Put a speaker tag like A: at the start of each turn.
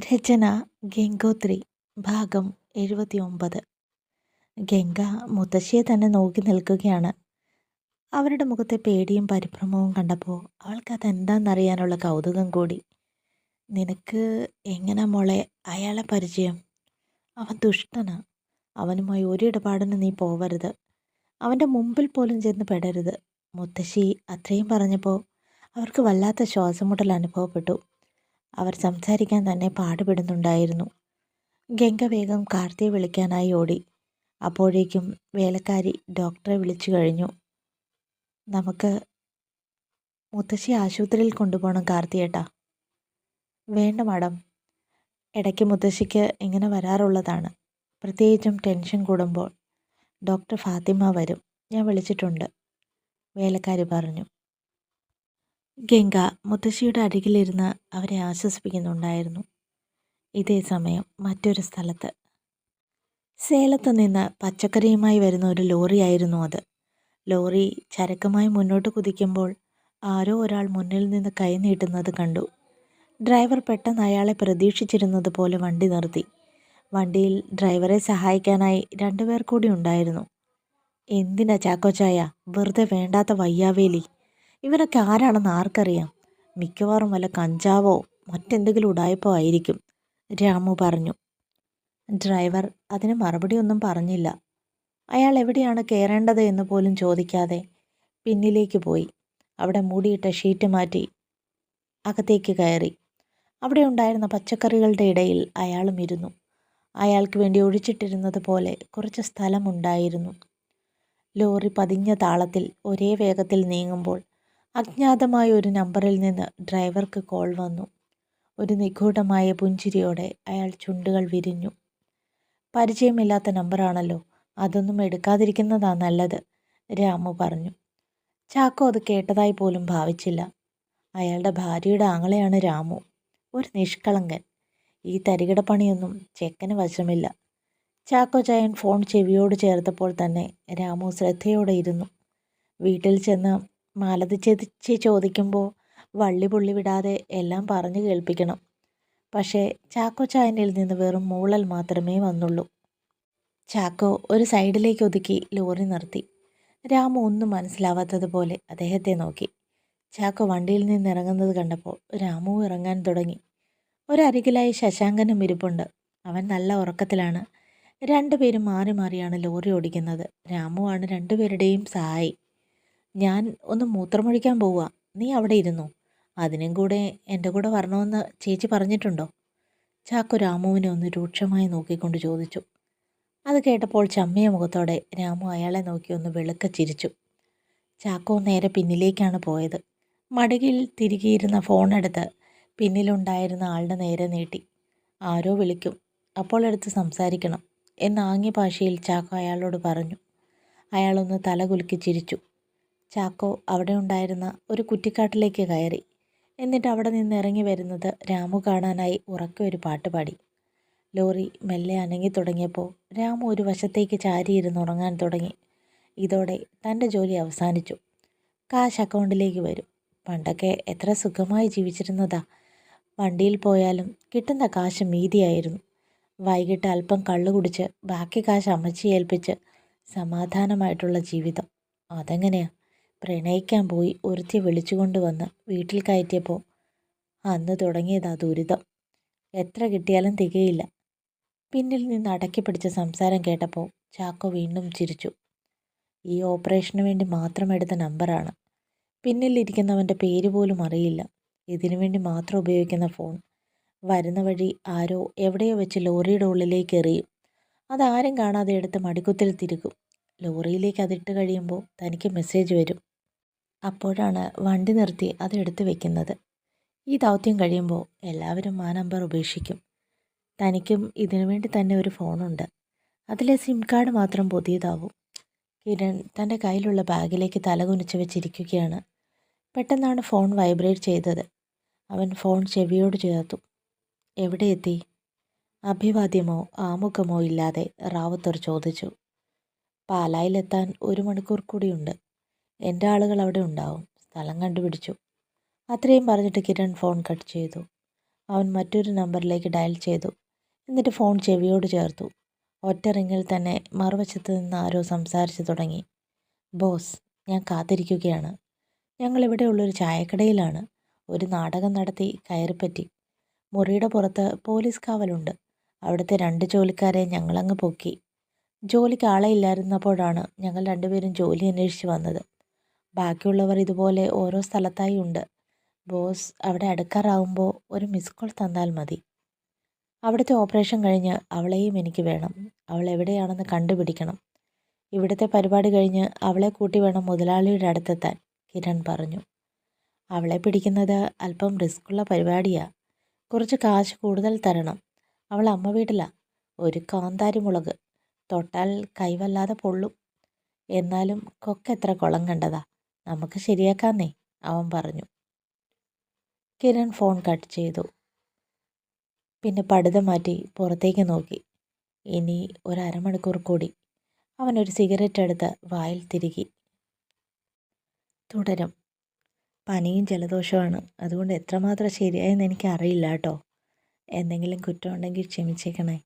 A: രചന ഗംഗോത്രി ഭാഗം എഴുപത്തിയൊമ്പത്. ഗംഗ മുത്തശ്ശിയെ തന്നെ നോക്കി നിൽക്കുകയാണ്. അവരുടെ മുഖത്തെ പേടിയും പരിഭ്രമവും കണ്ടപ്പോൾ അവൾക്ക് അതെന്താണെന്നറിയാനുള്ള കൗതുകം കൂടി. നിനക്ക് എങ്ങനെ മോളെ അയാളെ പരിചയം? അവൻ ദുഷ്ടനാ. അവനുമായി ഒരു ഇടപാടിന് നീ പോവരുത്. അവന്റെ മുമ്പിൽ പോലും ചെന്ന് പെടരുത്. മുത്തശ്ശി അത്രയും പറഞ്ഞപ്പോൾ അവർക്ക് വല്ലാത്ത ശ്വാസമുട്ടൽ അനുഭവപ്പെട്ടു. അവർ സംസാരിക്കാൻ തന്നെ പാടുപെടുന്നുണ്ടായിരുന്നു. ഗംഗ വേഗം കാർത്തിയെ വിളിക്കാനായി ഓടി. അപ്പോഴേക്കും വേലക്കാരി ഡോക്ടറെ വിളിച്ചു കഴിഞ്ഞു. നമുക്ക് മുത്തശ്ശി ആശുപത്രിയിൽ കൊണ്ടുപോകണം കാർത്തിയേട്ടാ. വേണ്ട മാഡം. ഇടയ്ക്ക് മുത്തശ്ശിക്ക് ഇങ്ങനെ വരാറുള്ളതാണ്. പ്രത്യേകിച്ചും ടെൻഷൻ കൂടുമ്പോൾ. ഡോക്ടർ ഫാത്തിമ വരും. ഞാൻ വിളിച്ചിട്ടുണ്ട്. വേലക്കാരി പറഞ്ഞു. ഗംഗ മുത്തശ്ശിയുടെ അരികിലിരുന്ന് അവരെ ആശ്വസിപ്പിക്കുന്നുണ്ടായിരുന്നു. ഇതേ സമയം മറ്റൊരു സ്ഥലത്ത്. സേലത്ത് നിന്ന് പച്ചക്കറിയുമായി വരുന്ന ഒരു ലോറിയായിരുന്നു അത്. ലോറി ചരക്കുമായി മുന്നോട്ട് കുതിക്കുമ്പോൾ ആരോ ഒരാൾ മുന്നിൽ നിന്ന് കൈ നീട്ടുന്നത് കണ്ടു. ഡ്രൈവർ പെട്ടെന്ന് അയാളെ പ്രതീക്ഷിച്ചിരുന്നത് പോലെ വണ്ടി നിർത്തി. വണ്ടിയിൽ ഡ്രൈവറെ സഹായിക്കാനായി രണ്ടുപേർ കൂടി ഉണ്ടായിരുന്നു. എന്തിനാ ചാക്കോച്ചായ? വെറുതെ വേണ്ടാത്ത വയ്യാവേലി. ഇവരൊക്കെ ആരാണെന്ന് ആർക്കറിയാം? മിക്കവാറും വല്ല കഞ്ചാവോ മറ്റെന്തെങ്കിലും ഉടായ്പോ ആയിരിക്കും രാമു പറഞ്ഞു. ഡ്രൈവർ അതിന് മറുപടിയൊന്നും പറഞ്ഞില്ല. അയാൾ എവിടെയാണ് കയറേണ്ടത് എന്ന് പോലും ചോദിക്കാതെ പിന്നിലേക്ക് പോയി. അവിടെ മൂടിയിട്ട ഷീറ്റ് മാറ്റി അകത്തേക്ക് കയറി. അവിടെ ഉണ്ടായിരുന്ന പച്ചക്കറികളുടെ ഇടയിൽ അയാളും ഇരുന്നു. അയാൾക്ക് വേണ്ടി ഒഴിച്ചിട്ടിരുന്നത് പോലെ കുറച്ച് സ്ഥലമുണ്ടായിരുന്നു ലോറി പതിഞ്ഞ താളത്തിൽ ഒരേ വേഗത്തിൽ നീങ്ങുമ്പോൾ അജ്ഞാതമായ ഒരു നമ്പറിൽ നിന്ന് ഡ്രൈവർക്ക് കോൾ വന്നു. ഒരു നിഗൂഢമായ പുഞ്ചിരിയോടെ അയാൾ ചുണ്ടുകൾ വിരിഞ്ഞു. പരിചയമില്ലാത്ത നമ്പറാണല്ലോ. അതൊന്നും എടുക്കാതിരിക്കുന്നതാ നല്ലത് രാമു പറഞ്ഞു. ചാക്കോ അത് കേട്ടതായി പോലും ഭാവിച്ചില്ല. അയാളുടെ ഭാര്യയുടെ ആങ്ങളെയാണ് രാമു. ഒരു നിഷ്കളങ്കൻ. ഈ തരികിട പണിയൊന്നും ചെക്കന് വശമില്ല. ചാക്കോ ചായൻ ഫോൺ ചെവിയോട് ചേർത്തപ്പോൾ തന്നെ രാമു ശ്രദ്ധയോടെ ഇരുന്നു. വീട്ടിൽ ചെന്ന് മാലതി ചേച്ചി ചോദിക്കുമ്പോൾ വള്ളി പുള്ളി വിടാതെ എല്ലാം പറഞ്ഞു കേൾപ്പിക്കണം. പക്ഷേ ചാക്കോ ചായനിൽ നിന്ന് വെറും മൂളൽ മാത്രമേ വന്നുള്ളൂ. ചാക്കോ ഒരു സൈഡിലേക്ക് ഒതുക്കി ലോറി നിർത്തി. രാമു ഒന്നും മനസ്സിലാവാത്തതുപോലെ അദ്ദേഹത്തെ നോക്കി. ചാക്കോ വണ്ടിയിൽ നിന്ന് ഇറങ്ങുന്നത് കണ്ടപ്പോൾ രാമു ഇറങ്ങാൻ തുടങ്ങി. ഒരരികിലായി ശശാങ്കനും ഇരിപ്പുണ്ട്. അവൻ നല്ല ഉറക്കത്തിലാണ്. രണ്ടുപേരും മാറി മാറിയാണ് ലോറി ഓടിക്കുന്നത്. രാമുവാണ് രണ്ടുപേരുടെയും സഹായി. ഞാൻ ഒന്ന് മൂത്രമൊഴിക്കാൻ പോവുക. നീ അവിടെ ഇരുന്നു. അതിനും കൂടെ എന്റെ കൂടെ വരണമെന്ന് ചേച്ചി പറഞ്ഞിട്ടുണ്ടോ? ചാക്കു രാമുവിനെ ഒന്ന് രൂക്ഷമായി നോക്കിക്കൊണ്ട് ചോദിച്ചു. അത് കേട്ടപ്പോൾ ചമ്മിയ മുഖത്തോടെ രാമു അയാളെ നോക്കി ഒന്ന് വെളുക്ക ചിരിച്ചു. ചാക്കോ നേരെ പിന്നിലേക്കാണ് പോയത്. മടുകിൽ തിരികെയിരുന്ന ഫോണെടുത്ത് പിന്നിലുണ്ടായിരുന്ന ആളുടെ നേരെ നീട്ടി. ആരോ വിളിക്കും. അപ്പോൾ എടുത്ത് സംസാരിക്കണം. എന്ന് ആംഗ്യ ഭാഷയിൽ ചാക്കോ അയാളോട് പറഞ്ഞു. അയാളൊന്ന് തല കുലുക്കി ചിരിച്ചു. ചാക്കോ അവിടെ ഉണ്ടായിരുന്ന ഒരു കുറ്റിക്കാട്ടിലേക്ക് കയറി. എന്നിട്ട് അവിടെ നിന്ന് ഇറങ്ങി വരുന്നത് രാമു കാണാനായി ഉറക്കെ ഒരു പാട്ട് പാടി. ലോറി മെല്ലെ അനങ്ങി തുടങ്ങിയപ്പോൾ രാമു ഒരു വശത്തേക്ക് ചാരിയിരുന്ന് ഉറങ്ങാൻ തുടങ്ങി. ഇതോടെ തന്റെ ജോലി അവസാനിച്ചു. കാശ് അക്കൗണ്ടിലേക്ക് വരും. പണ്ടൊക്കെ എത്ര സുഖമായി ജീവിച്ചിരുന്നതാ. വണ്ടിയിൽ പോയാലും കിട്ടുന്ന കാശ് മീതിയായിരുന്നു. വൈകിട്ട് അല്പം കള്ളു കുടിച്ച് ബാക്കി കാശ് അമ്മച്ചി ഏൽപ്പിച്ച് സമാധാനമായിട്ടുള്ള ജീവിതം. അതെങ്ങനെയാ? പ്രണയിക്കാൻ പോയി ഒരുത്തി വിളിച്ചുകൊണ്ട് വന്ന് വീട്ടിൽ കയറ്റിയപ്പോൾ അന്ന് തുടങ്ങിയതാ ദുരിതം. എത്ര കിട്ടിയാലും തികയില്ല. പിന്നിൽ നിന്ന് അടക്കി പിടിച്ച സംസാരം കേട്ടപ്പോൾ ചാക്കോ വീണ്ടും ചിരിച്ചു. ഈ ഓപ്പറേഷന് വേണ്ടി മാത്രം എടുത്ത നമ്പറാണ്. പിന്നിലിരിക്കുന്നവന്റെ പേര് പോലും അറിയില്ല. ഇതിനു വേണ്ടി മാത്രം ഉപയോഗിക്കുന്ന ഫോൺ. വരുന്ന വഴി ആരോ എവിടെയോ വെച്ച് ലോറിയുടെ ഉള്ളിലേക്ക് എറിയും. അതാരും കാണാതെ എടുത്ത് മടിക്കുത്തിൽ തിരുകും ലോറിയിലേക്ക് അതിട്ട് കഴിയുമ്പോൾ തനിക്ക് മെസ്സേജ് വരും. അപ്പോഴാണ് വണ്ടി നിർത്തി അത് എടുത്തു വെക്കുന്നത്. ഈ ദൗത്യം കഴിയുമ്പോൾ എല്ലാവരും ആ നമ്പർ ഉപേക്ഷിക്കും. തനിക്കും ഇതിനു വേണ്ടി തന്നെ ഒരു ഫോണുണ്ട്. അതിലെ സിം കാർഡ് മാത്രം പുതിയതാവും. കിരൺ തന്റെ കയ്യിലുള്ള ബാഗിലേക്ക് തലകുനിച്ച് വെച്ചിരിക്കുകയാണ്. പെട്ടെന്നാണ് ഫോൺ വൈബ്രേറ്റ് ചെയ്തത്. അവൻ ഫോൺ ചെവിയോട് ചേർത്തു. എവിടെ എത്തി? അഭിവാദ്യമോ ആമുഖമോ ഇല്ലാതെ റാവത്തർ ചോദിച്ചു. പാലായിലെത്താൻ ഒരു മണിക്കൂർ കൂടിയുണ്ട്. എന്റെ ആളുകൾ അവിടെ ഉണ്ടാവും. സ്ഥലം കണ്ടുപിടിച്ചു. അത്രയും പറഞ്ഞിട്ട് കിരൺ ഫോൺ കട്ട് ചെയ്തു. അവൻ മറ്റൊരു നമ്പറിലേക്ക് ഡയൽ ചെയ്തു. എന്നിട്ട് ഫോൺ ചെവിയോട് ചേർത്തു. ഒറ്റ റിങ്ങിൽ തന്നെ മറുവശത്ത് നിന്ന് ആരോ സംസാരിച്ചു തുടങ്ങി. ബോസ് ഞാൻ കാത്തിരിക്കുകയാണ്. ഞങ്ങളിവിടെയുള്ളൊരു ചായക്കടയിലാണ്. ഒരു നാടകം നടത്തി കയറിപ്പറ്റി. മുറിയുടെ പുറത്ത് പോലീസ് കാവലുണ്ട്. അവിടുത്തെ രണ്ട് ജോലിക്കാരെ ഞങ്ങളങ്ങ് പൊക്കി. ജോലിക്ക് ആളെ ഇല്ലായിരുന്നപ്പോഴാണ് ഞങ്ങൾ രണ്ടുപേരും ജോലി അന്വേഷിച്ച് വന്നത്. ബാക്കിയുള്ളവർ ഇതുപോലെ ഓരോ സ്ഥലത്തായി ഉണ്ട്. ബോസ് അവിടെ അടുക്കാറാവുമ്പോൾ ഒരു മിസ് കോൾ തന്നാൽ മതി. അവിടുത്തെ ഓപ്പറേഷൻ കഴിഞ്ഞ് അവളെയും എനിക്ക് വേണം. അവൾ എവിടെയാണെന്ന് കണ്ടുപിടിക്കണം. ഇവിടുത്തെ പരിപാടി കഴിഞ്ഞ് അവളെ കൂട്ടി വേണം മുതലാളിയുടെ അടുത്തെത്താൻ കിരൺ പറഞ്ഞു. അവളെ പിടിക്കുന്നത് അല്പം റിസ്ക്കുള്ള പരിപാടിയാണ് കുറച്ച് കാശ് കൂടുതൽ തരണം. അവൾ അമ്മ വീട്ടിലാണ് ഒരു കാന്താരി മുളക് തൊട്ടാൽ കൈവല്ലാതെ പൊള്ളും. എന്നാലും കൊക്കെത്ര കുളം കണ്ടതാ. നമുക്ക് ശരിയാക്കാന്നേ അവൻ പറഞ്ഞു. കിരൺ ഫോൺ കട്ട് ചെയ്തു. പിന്നെ പടുത മാറ്റി പുറത്തേക്ക് നോക്കി. ഇനി ഒരു അരമണിക്കൂർ കൂടി. അവനൊരു സിഗരറ്റ് എടുത്ത് വായിൽ തിരികി. തുടരും. പനിയും ജലദോഷമാണ് അതുകൊണ്ട് എത്രമാത്രം ശരിയായെന്ന് എനിക്കറിയില്ല കേട്ടോ. എന്തെങ്കിലും കുറ്റമുണ്ടെങ്കിൽ ക്ഷമിച്ചേക്കണേ.